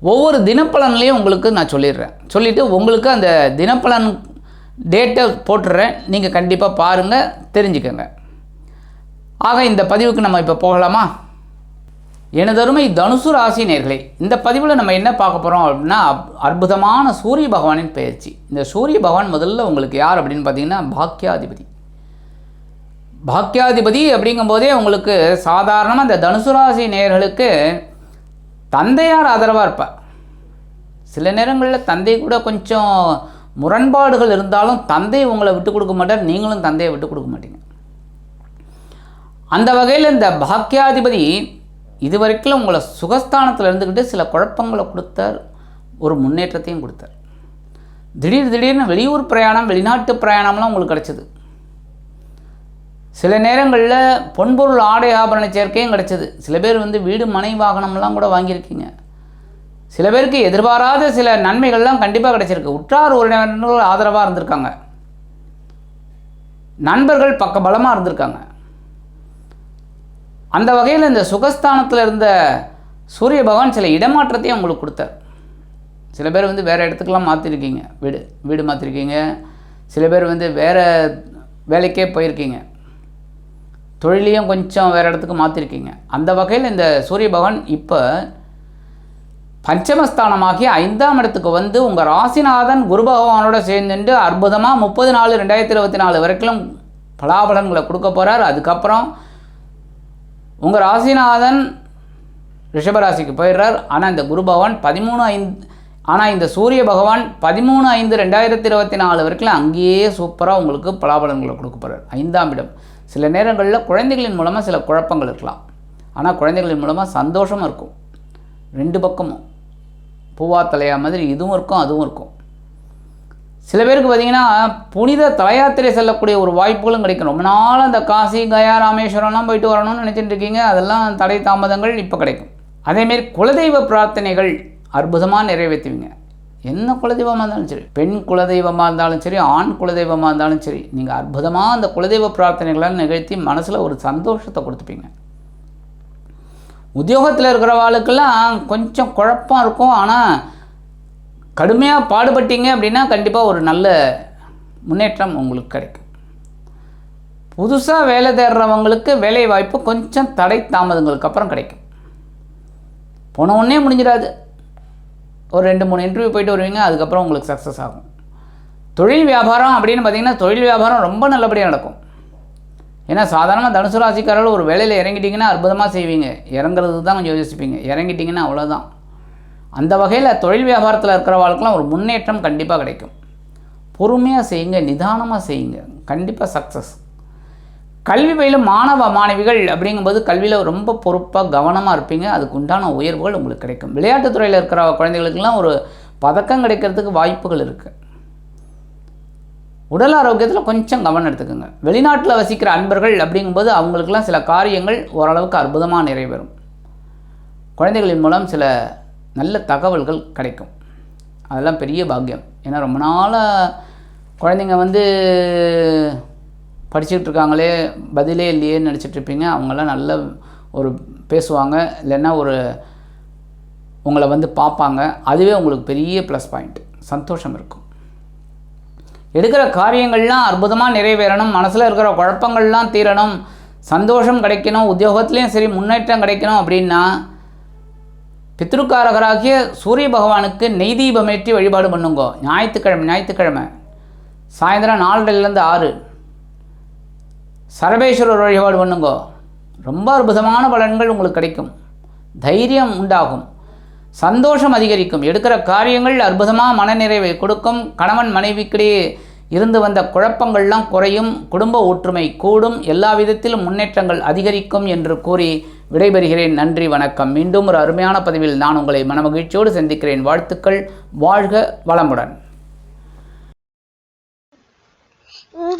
ஒவ்வொரு தினப்பலன்லேயும் உங்களுக்கு நான் சொல்லிடுறேன். சொல்லிவிட்டு உங்களுக்கு அந்த தினப்பலன் டேட்டை போட்டுடுறேன். நீங்கள் கண்டிப்பாக பாருங்கள் தெரிஞ்சுக்கோங்க. ஆக இந்த பதிவுக்கு நம்ம இப்போ போகலாமா? எனதருமை தனுசு ராசி நேர்களே இந்த பதிவில் நம்ம என்ன பார்க்க போகிறோம் அப்படின்னா அப்- அற்புதமான சூரிய பகவானின் பயிற்சி இந்த சூரிய பகவான் முதல்ல உங்களுக்கு யார் அப்படின்னு பார்த்தீங்கன்னா பாக்கியாதிபதி. பாக்கியாதிபதி அப்படிங்கும்போதே உங்களுக்கு சாதாரணமாக இந்த தனுசு ராசி நேர்களுக்கு தந்தையார் ஆதரவாக இருப்பார் சில நேரங்களில் தந்தை கூட கொஞ்சம் முரண்பாடுகள் இருந்தாலும் தந்தை உங்களை விட்டு கொடுக்க மாட்டார் நீங்களும் தந்தையை விட்டு கொடுக்க மாட்டீங்க. அந்த வகையில் இந்த பாக்கியாதிபதி இதுவரைக்கும் உங்களை சுகஸ்தானத்தில் இருந்துக்கிட்டு சில குழப்பங்களை கொடுத்தார் ஒரு முன்னேற்றத்தையும் கொடுத்தார். திடீர் திடீர்னு வெளியூர் பிரயாணம் வெளிநாட்டு பிரயாணம்லாம் உங்களுக்கு கிடச்சிது. சில நேரங்களில் பொன்பொருள் ஆடை ஆபரண சேர்க்கையும் கிடச்சிது. சில பேர் வந்து வீடு மனை வாகனம்லாம் கூட வாங்கியிருக்கீங்க. சில பேருக்கு எதிர்பாராத சில நன்மைகள்லாம் கண்டிப்பாக கிடச்சிருக்கு. உற்றார் உறவினர்கள் ஆதரவாக இருந்திருக்காங்க. நண்பர்கள் பக்க பலமாக இருந்திருக்காங்க. அந்த வகையில் இந்த சுகஸ்தானத்தில் இருந்த சூரிய பகவான் சில இடமாற்றத்தையும் உங்களுக்கு கொடுத்தார். சில பேர் வந்து வேறு இடத்துக்கெல்லாம் மாற்றிருக்கீங்க வீடு வீடு மாற்றிருக்கீங்க சில பேர் வந்து வேறு வேலைக்கே போயிருக்கீங்க. தொழிலையும் கொஞ்சம் வேறு இடத்துக்கு மாற்றிருக்கீங்க அந்த வகையில் இந்த சூரிய பகவான் இப்போ பஞ்சமஸ்தானமாகி ஐந்தாம் இடத்துக்கு வந்து உங்கள் ராசிநாதன் குரு பகவானோட சேர்ந்துட்டு அற்புதமாக முப்பது நாலு ரெண்டாயிரத்தி இருபத்தி நாலு வரைக்கும் பலாபலன்களை கொடுக்க போகிறார் அதுக்கப்புறம் உங்கள் ராசிநாதன் ரிஷபராசிக்கு போயிடுறார். ஆனால் இந்த குரு பகவான் பதிமூணு ஐந்து ஆனால் இந்த சூரிய பகவான் பதிமூணு ஐந்து ரெண்டாயிரத்தி இருபத்தி நாலு வரைக்கும் அங்கேயே சூப்பராக உங்களுக்கு பலாபலன்களை கொடுக்க போகிறார் ஐந்தாம் இடம். சில நேரங்களில் குழந்தைகளின் மூலமாக சில குழப்பங்கள் இருக்கலாம். ஆனால் குழந்தைகளின் மூலமாக சந்தோஷமும் இருக்கும். ரெண்டு பக்கமும். பூவா தலையா மாதிரி இதுவும் இருக்கும் அதுவும் இருக்கும். சில பேருக்கு பார்த்தீங்கன்னா புனித தலையாத்திரை செல்லக்கூடிய ஒரு வாய்ப்புகளும் கிடைக்கும். ரொம்ப நாள் அந்த காசி கயா ராமேஸ்வரம்லாம் போயிட்டு வரணும்னு நினச்சிட்டு இருக்கீங்க. அதெல்லாம் தடை தாமதங்கள் இப்போ கிடைக்கும். அதேமாரி குலதெய்வ பிரார்த்தனைகள் அற்புதமாக நிறைவேற்றுவீங்க. என்ன குலதெய்வமாக இருந்தாலும் சரி பெண் குலதெய்வமாக இருந்தாலும் சரி ஆண் குலதெய்வமாக இருந்தாலும் சரி நீங்கள் அற்புதமாக அந்த குலதெய்வ பிரார்த்தனைகளால் நிகழ்த்தி மனசில் ஒரு சந்தோஷத்தை கொடுத்துப்பீங்க. உத்தியோகத்தில் இருக்கிறவாளுக்கெல்லாம் கொஞ்சம் குழப்பம் இருக்கும். ஆனால் கடுமையாக பாடுபட்டீங்க அப்படின்னா கண்டிப்பாக ஒரு நல்ல முன்னேற்றம் உங்களுக்கு கிடைக்கும். புதுசாக வேலை தேடுறவங்களுக்கு வேலை வாய்ப்பு கொஞ்சம் தடை தாமதங்களுக்கு அப்புறம் கிடைக்கும். போன உடனே முடிஞ்சிடாது. ஒரு ரெண்டு மூணு இன்டர்வியூ போயிட்டு வருவீங்க அதுக்கப்புறம் உங்களுக்கு சக்ஸஸ் ஆகும். தொழில் வியாபாரம் அப்படின்னு பார்த்தீங்கன்னா தொழில் வியாபாரம் ரொம்ப நல்லபடியாக நடக்கும். ஏன்னா சாதாரணமாக தனுசு ராசிக்காரர்கள் ஒரு வேலையில் இறங்கிட்டிங்கன்னா அற்புதமாக செய்வீங்க. இறங்குறது தான் கொஞ்சம் யோசிப்பீங்க. இறங்கிட்டிங்கன்னா அவ்வளோதான் அந்த வகையில் தொழில் வியாபாரத்தில் இருக்கிறவங்களுக்குலாம் ஒரு முன்னேற்றம் கண்டிப்பாக கிடைக்கும். பொறுமையாக செய்யுங்க நிதானமாக செய்யுங்க. கண்டிப்பாக சக்ஸஸ் கல்வி பயிலும் மாணவ மாணவிகள் அப்படிங்கும்போது கல்வியில் ரொம்ப பொறுப்பாக கவனமாக இருப்பீங்க. அதுக்கு உண்டான உயர்வுகள் உங்களுக்கு கிடைக்கும். விளையாட்டுத் துறையில் இருக்கிற குழந்தைகளுக்கெல்லாம் ஒரு பதக்கம் கிடைக்கிறதுக்கு வாய்ப்புகள் இருக்குது உடல் ஆரோக்கியத்தில் கொஞ்சம் கவனம் எடுத்துக்கோங்க. வெளிநாட்டில் வசிக்கிற அன்பர்கள் அப்படிங்கும்போது அவங்களுக்கெல்லாம் சில காரியங்கள் ஓரளவுக்கு அற்புதமாக நிறைவேறும். குழந்தைகளின் மூலம் சில நல்ல தகவல்கள் கிடைக்கும். அதெல்லாம் பெரிய பாக்கியம். ஏன்னா ரொம்ப நாளாக குழந்தைங்க வந்து படிச்சுட்டு இருக்காங்களே பதிலே இல்லையேன்னு நினச்சிட்ருப்பீங்க. அவங்களாம் அவங்கெல்லாம் நல்ல ஒரு பேசுவாங்க. இல்லைன்னா ஒரு உங்களை வந்து பார்ப்பாங்க. அதுவே உங்களுக்கு பெரிய ப்ளஸ் பாயிண்ட் சந்தோஷம் இருக்கும். எடுக்கிற காரியங்கள்லாம் அற்புதமாக நிறைவேறணும். மனசில் இருக்கிற குழப்பங்கள்லாம் தீரணும். சந்தோஷம் கிடைக்கணும். உத்தியோகத்துலேயும் சரி முன்னேற்றம் கிடைக்கணும் அப்படின்னா பித்ருக்காரகராகிய சூரிய பகவானுக்கு நெய் தீபமேற்றி வழிபாடு பண்ணுங்கோ. ஞாயிற்றுக்கிழமை ஞாயிற்றுக்கிழமை. சாயந்தரம் நாலரைலேருந்து ஆறு. சரபேஸ்வரர் வழிபாடு பண்ணுங்கோ. ரொம்ப அற்புதமான பலன்கள் உங்களுக்கு கிடைக்கும். தைரியம் உண்டாகும். சந்தோஷம் அதிகரிக்கும். எடுக்கிற காரியங்கள் அற்புதமாக மனநிறைவை கொடுக்கும். கணவன் மனைவிக்கிடையே இருந்து வந்த குழப்பங்கள்லாம் குறையும். குடும்ப ஒற்றுமை கூடும். எல்லா விதத்திலும் முன்னேற்றங்கள் அதிகரிக்கும் என்று கூறி விடைபெறுகிறேன். நன்றி வணக்கம். மீண்டும் ஒரு அருமையான பதிவில் நான் உங்களை மனமகிழ்ச்சியோடு சந்திக்கிறேன். வாழ்த்துக்கள். வாழ்க வளமுடன் இந்த